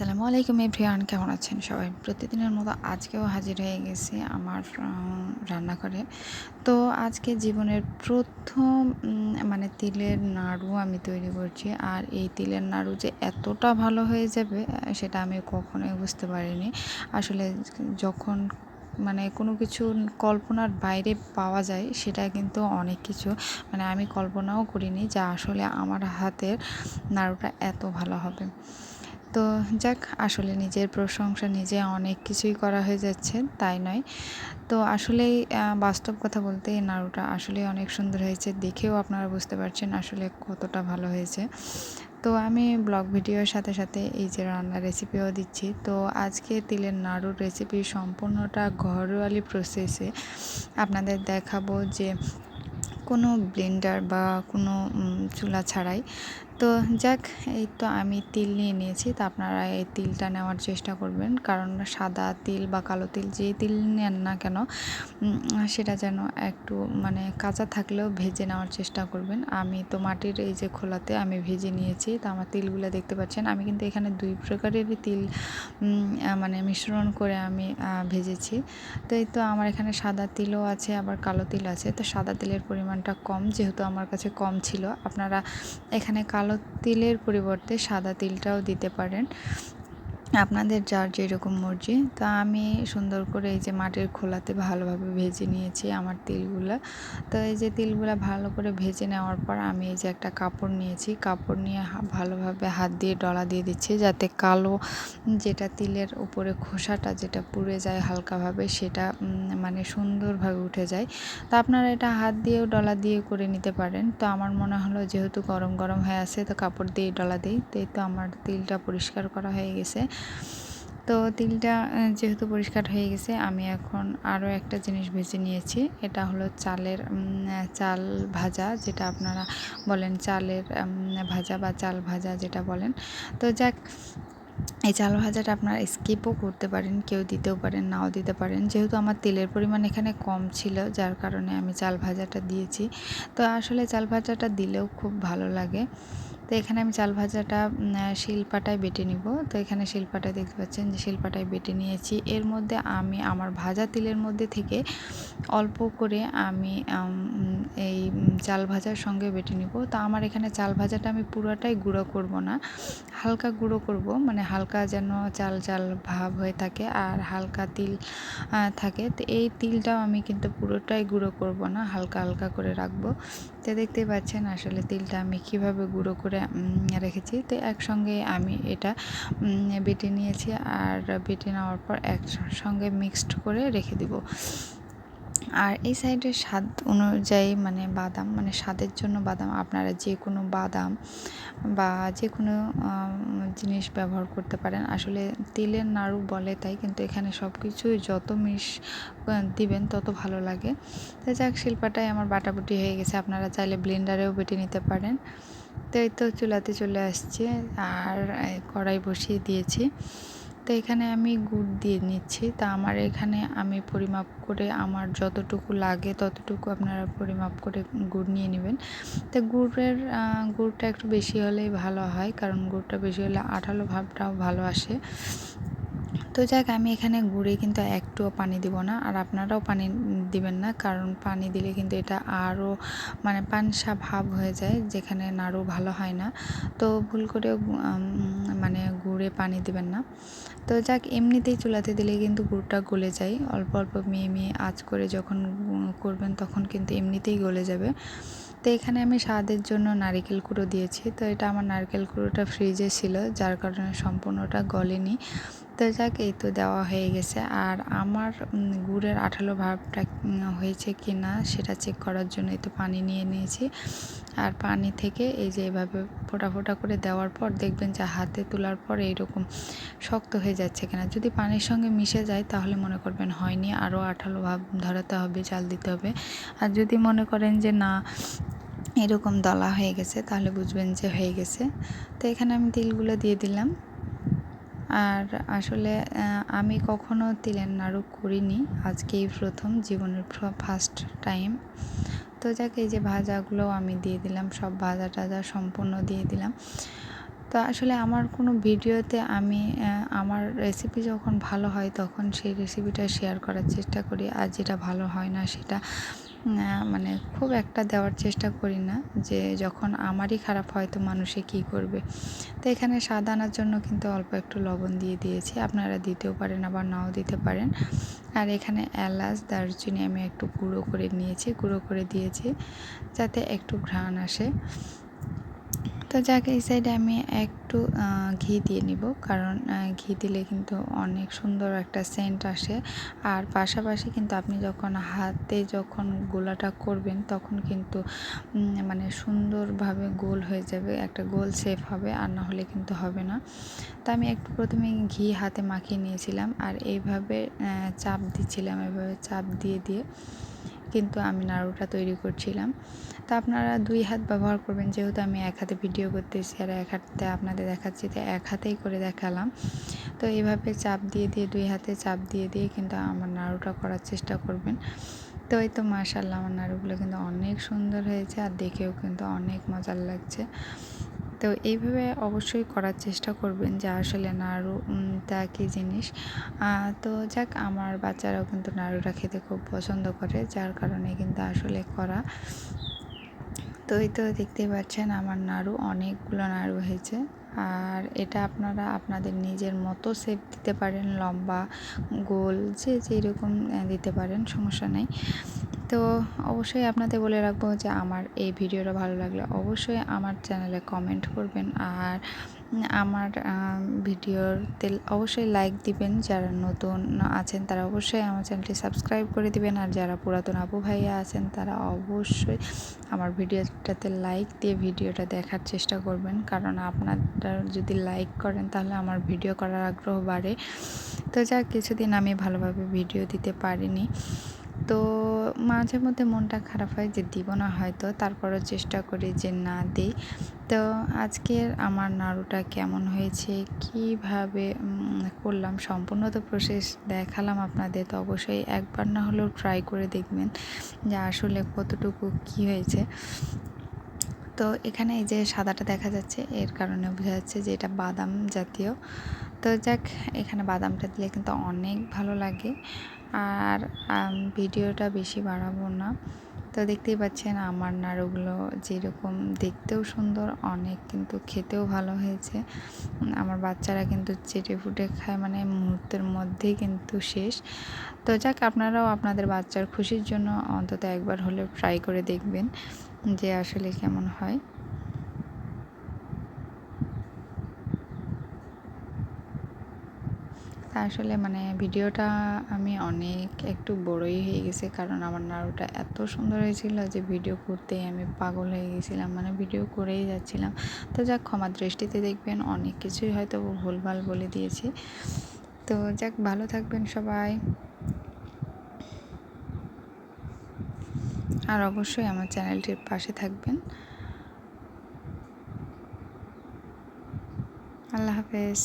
আসসালামু আলাইকুম এভরিওয়ান, কেমন আছেন সবাই? প্রতিদিনের মতো আজকেও হাজির হয়ে গেছি আমার রান্নাঘরে। তো আজকে জীবনের প্রথম মানে তিলের নাড়ু আমি তৈরি করছি। আর এই তিলের নাড়ু যে এতটা ভালো হয়ে যাবে সেটা আমি কখনোই বুঝতে পারিনি। আসলে যখন মানে কোনো কিছু কল্পনার বাইরে পাওয়া যায়, সেটা কিন্তু অনেক কিছু। মানে আমি কল্পনাও করিনি যে আসলে আমার হাতের নাড়ুটা এত ভালো হবে। তো যাক, আসলে নিজের প্রশংসা নিজে অনেক কিছুই করা হয়ে যাচ্ছে, তাই নয়। তো আসলেই বাস্তব কথা বলতে এই নাড়ুটা আসলে অনেক সুন্দর হয়েছে, দেখেও আপনারা বুঝতে পারছেন আসলে কতটা ভালো হয়েছে। তো আমি ব্লগ ভিডিওর সাথে সাথে এই যে রান্নার রেসিপিও দিচ্ছি। তো আজকে তিলের নাড়ুর রেসিপি সম্পূর্ণটা ঘরোয়ালি প্রসেসে আপনাদের দেখাবো যে কোনো ব্লেন্ডার বা কোনো চুলা ছাড়াই তো যাক, এই তো আমি তিল নিয়ে নিয়েছি। তো আপনারা এই তিলটা নেওয়ার চেষ্টা করবেন। কারণ সাদা তিল বা কালো তিল যে তিল নেন না কেন সেটা যেন একটু মানে কাঁচা থাকলেও ভেজে নেওয়ার চেষ্টা করবেন। আমি তো মাটির এই যে খোলাতে আমি ভেজে নিয়েছি। তো আমার তিলগুলো দেখতে পাচ্ছেন। আমি কিন্তু এখানে দুই প্রকারেরই তিল মানে মিশ্রণ করে আমি ভেজেছি। তো এই তো আমার এখানে সাদা তিলও আছে, আবার কালো তিল আছে। তো সাদা তিলের পরিমাণটা কম, যেহেতু আমার কাছে কম ছিল। আপনারা এখানে কালো কালো তিলের পরিবর্তে সাদা তিলটাও দিতে পারেন। আপনাদের যার যেরকম মর্জি। তা আমি সুন্দর করে এই যে মাটির খোলাতে ভালোভাবে ভেজে নিয়েছি আমার তিলগুলো। তো এই যে তিলগুলো ভালো করে ভেজে নেওয়ার পর আমি এই যে একটা কাপড় নিয়েছি। কাপড় নিয়ে ভালোভাবে হাত দিয়ে ডলা দিয়ে দিচ্ছি যাতে কালো যেটা তিলের উপরে খোসাটা যেটা পুড়ে যায় হালকাভাবে সেটা মানে সুন্দরভাবে উঠে যায়। তো আপনারা এটা হাত দিয়েও ডলা দিয়ে করে নিতে পারেন। তো আমার মনে হলো যেহেতু গরম গরম হয়ে আছে, তো কাপড় দিয়ে ডলা দিই। তো এই তো আমার তিলটা পরিষ্কার করা হয়ে গেছে। তো তিলটা যেহেতু পরিষ্কার হয়ে গেছে, আমি এখন আরও একটা জিনিস ভেজে নিয়েছি। এটা হলো চালের চাল ভাজা, যেটা আপনারা বলেন চালের ভাজা বা চাল ভাজা যেটা বলেন। তো যাক এই চাল ভাজাটা আপনারা স্কিপও করতে পারেন, কেউ দিতেও পারেন, নাও দিতে পারেন। যেহেতু আমার তেলের পরিমাণ এখানে কম ছিল, যার কারণে আমি চাল ভাজাটা দিয়েছি। তো আসলে চাল ভাজাটা দিলেও খুব ভালো লাগে। তো এখানে আমি চাল ভাজাটা শিলপাটায় বেটে নিব। তো এখানে শিলপাটায় দেখতে পাচ্ছেন যে শিলপাটায় বেটে নিয়েছি। এর মধ্যে আমি আমার ভাজা তিলের মধ্যে থেকে অল্প করে আমি এই চাল ভাজার সঙ্গে বেটে নিব। তো আমার এখানে চাল ভাজাটা আমি পুরোটাই গুঁড়ো করব না, হালকা গুঁড়ো করব। মানে হালকা যেন চাল চাল ভাব হয়ে থাকে আর হালকা তিল থাকে। তো এই তিলটাও আমি কিন্তু পুরোটাই গুঁড়ো করব না, হালকা হালকা করে রাখব। তো দেখতেই পাচ্ছেন আসলে তিলটা আমি কীভাবে গুঁড়ো করে রেখেছি। তো একসঙ্গে আমি এটা বেটে নিয়েছি আর বেটে নেওয়ার পর একসঙ্গে মিক্সড করে রেখে দিব। আর এই সাইডের স্বাদ অনুযায়ী মানে বাদাম মানে স্বাদের জন্য বাদাম আপনারা যে কোনো বাদাম বা যে কোনো জিনিস ব্যবহার করতে পারেন। আসলে তিলের নাড়ু বলে তাই, কিন্তু এখানে সব কিছুই যত মিশ দিবেন তত ভালো লাগে। তাই যাক, শিল্পাটাই আমার বাটাবুটি হয়ে গেছে। আপনারা চাইলে ব্লেন্ডারেও বেটে নিতে পারেন। তো এই তো চুলাতে চলে আসছে। আর কড়াই বসিয়ে দিয়েছি। তো এখানে আমি গুড় দিয়ে নিচ্ছি। তা আমার এখানে আমি পরিমাপ করে আমার যতটুকু লাগে ততটুকু আপনারা পরিমাপ করে গুড় নিয়ে নেবেন। তো গুড়ের গুড়টা একটু বেশি হলেই ভালো হয়, কারণ গুড়টা বেশি হলে আঠালো ভাবটাও ভালো আসে। তো যাক, আমি এখানে গুড়ে কিন্তু একটুও পানি দিব না, আর আপনারাও পানি দিবেন না, কারণ পানি দিলে কিন্তু এটা আরও মানে পানসা ভাব হয়ে যায়, যেখানে নাড়ু ভালো হয় না। তো ভুল করে মানে গুড়ে পানি দিবেন না। তো যাক, এমনিতেই চুলাতে দিলে কিন্তু গুড়টা গলে যায়, অল্প অল্প মেয়ে মেয়ে আঁচ করে যখন করবেন তখন কিন্তু এমনিতেই গলে যাবে। তো এখানে আমি স্বাদের জন্য নারিকেল কুড়ো দিয়েছি, তো এটা আমার নারকেল কুড়োটা ফ্রিজে ছিল, যার কারণে সম্পূর্ণটা গলেনি। তো যাক, এই তো দেওয়া হয়ে গেছে। আর আমার গুড়ের আঠালো ভাবটা হয়েছে কি না সেটা চেক করার জন্য এই তো পানি নিয়ে নিয়েছি। আর পানি থেকে এই যে এভাবে ফোটা ফোটা করে দেওয়ার পর দেখবেন যে হাতে তোলার পর এইরকম শক্ত হয়ে যাচ্ছে কিনা। যদি পানির সঙ্গে মিশে যায় তাহলে মনে করবেন হয়নি, আরও আঠালো ভাব ধরাতে হবে চাল দিতে হবে। আর যদি মনে করেন যে না, এরকম দলা হয়ে গেছে তাহলে বুঝবেন যে হয়ে গেছে। তো এখানে আমি তিলগুলো দিয়ে দিলাম। আর আসলে আমি কখনো তিলের নাড়ু করিনি আজকেই প্রথম জীবনের ফার্স্ট টাইম তো যাকে, এই যে ভাজাগুলো আমি দিয়ে দিলাম, সব ভাজা টাজা সম্পূর্ণ দিয়ে দিলাম। তো আসলে আমার কোনো ভিডিওতে আমি আমার রেসিপি যখন ভালো হয়, তখন সেই রেসিপিটা শেয়ার করার চেষ্টা করি। আর যেটা ভালো হয় না, সেটা মানে খুব একটা দেওয়ার চেষ্টা করি না যে যখন আমারই খারাপ হয় তো মানুষে কী করবে। তো এখানে স্বাদ আনার জন্য কিন্তু অল্প একটু লবণ দিয়ে দিয়েছি, আপনারা দিতেও পারেন, আবার নাও দিতে পারেন। আর এখানে এলাচ, দারচিনি আমি একটু গুঁড়ো করে নিয়েছি, গুঁড়ো করে দিয়েছি যাতে একটু ঘ্রাণ আসে। তো যাক, এই সাইডে আমি একটু ঘি দিয়ে নিব। কারণ ঘি দিলে কিন্তু অনেক সুন্দর একটা সেন্ট আসে। আর পাশাপাশি কিন্তু আপনি যখন হাতে যখন গোলাটা করবেন, তখন কিন্তু মানে সুন্দরভাবে গোল হয়ে যাবে, একটা গোল শেপ হবে, আর না হলে কিন্তু হবে না। তো আমি একটু প্রথমে ঘি হাতে মাখিয়ে নিয়েছিলাম, আর এইভাবে চাপ দিচ্ছিলাম এভাবে চাপ দিয়ে দিয়ে। কিন্তু আমি নাড়ুটা তৈরি করছিলাম। তা আপনারা দুই হাত ব্যবহার করবেন, যেহেতু আমি এক হাতে ভিডিও করতেছি আর এক হাতে আপনাদের দেখাচ্ছি, তো এক হাতেই করে দেখালাম। তো এইভাবে চাপ দিয়ে দিয়ে, দুই হাতে চাপ দিয়ে দিয়ে কিন্তু আমার নাড়ুটা করার চেষ্টা করবেন। তো এই তো মাশাল্লাহ আমার নাড়ুগুলো কিন্তু অনেক সুন্দর হয়েছে আর দেখেও কিন্তু অনেক মজার লাগছে। তো এইভাবে অবশ্যই করার চেষ্টা করবেন যে আসলে নাড়ু তা কী জিনিস? তো যাক, আমার বাচ্চারাও কিন্তু নাড়ুটা খেতে খুব পছন্দ করে, যার কারণে কিন্তু আসলে করা। তো এই তো দেখতেই পাচ্ছেন আমার নাড়ু, অনেকগুলো নাড়ু হয়েছে। আর এটা আপনারা আপনাদের নিজের মতো শেপ দিতে পারেন, লম্বা, গোল, যে যেরকম দিতে পারেন, সমস্যা নেই। তো অবশ্যই আপনাদের বলে রাখব যে আমার এই ভিডিওটা ভালো লাগলে অবশ্যই আমার চ্যানেলে কমেন্ট করবেন আর আমার ভিডিওতে অবশ্যই লাইক দিবেন। যারা নতুন আছেন তারা অবশ্যই আমার চ্যানেলটি সাবস্ক্রাইব করে দিবেন। আর যারা পুরাতন আপু ভাইয়া আছেন তারা অবশ্যই আমার ভিডিওটাতে লাইক দিয়ে ভিডিওটা দেখার চেষ্টা করবেন। কারণ আপনারা যদি লাইক করেন তাহলে আমার ভিডিও করার আগ্রহ বাড়ে। তো যা কিছুদিন আমি ভালোভাবে ভিডিও দিতে পারিনি। তো মাঝে মধ্যে মনটা খারাপ হয় যে দিব না হয়তো, তারপরও চেষ্টা করি যে না দিই। তো আজকের আমার নাড়ুটা কেমন হয়েছে, কীভাবে করলাম সম্পূর্ণ তো প্রসেস দেখালাম আপনাদের, তো অবশ্যই একবার না হলেও ট্রাই করে দেখবেন যে আসলে কতটুকু কি হয়েছে। তো এখানে এই যে সাদাটা দেখা যাচ্ছে, এর কারণে বোঝা যাচ্ছে যে এটা বাদাম জাতীয়। তো যাক, এখানে বাদামটা দিলে কিন্তু অনেক ভালো লাগে। আর ভিডিওটা বেশি বাড়াবো না। তো দেখতেই পাচ্ছেন আমার নাড়ুগুলো যেরকম দেখতেও সুন্দর, অনেক কিন্তু খেতেও ভালো হয়েছে। আমার বাচ্চারা কিন্তু চেটে ফুটে খায় মানে মুহূর্তের মধ্যেই কিন্তু শেষ। তো যাক, আপনারাও আপনাদের বাচ্চার খুশির জন্য অন্তত একবার হলেও ট্রাই করে দেখবেন। যে আসলে কেমন হয়। আসলে মানে ভিডিওটা আমি অনেক একটু বড়ই হয়ে গেছে, কারণ আমার নাড়ুটা এত সুন্দর হয়েছিল যে ভিডিও করতেই আমি পাগল হয়ে গেছিলাম মানে ভিডিও করেই যাচ্ছিলাম। তো যাক, ক্ষমা দৃষ্টিতে দেখবেন, অনেক কিছুই হয়তো ভুলভাল বলে দিয়েছি। তো যাক, ভালো থাকবেন সবাই। আর অবশ্যই আমার চ্যানেলটির পাশে থাকবেন। আল্লাহ হাফেজ।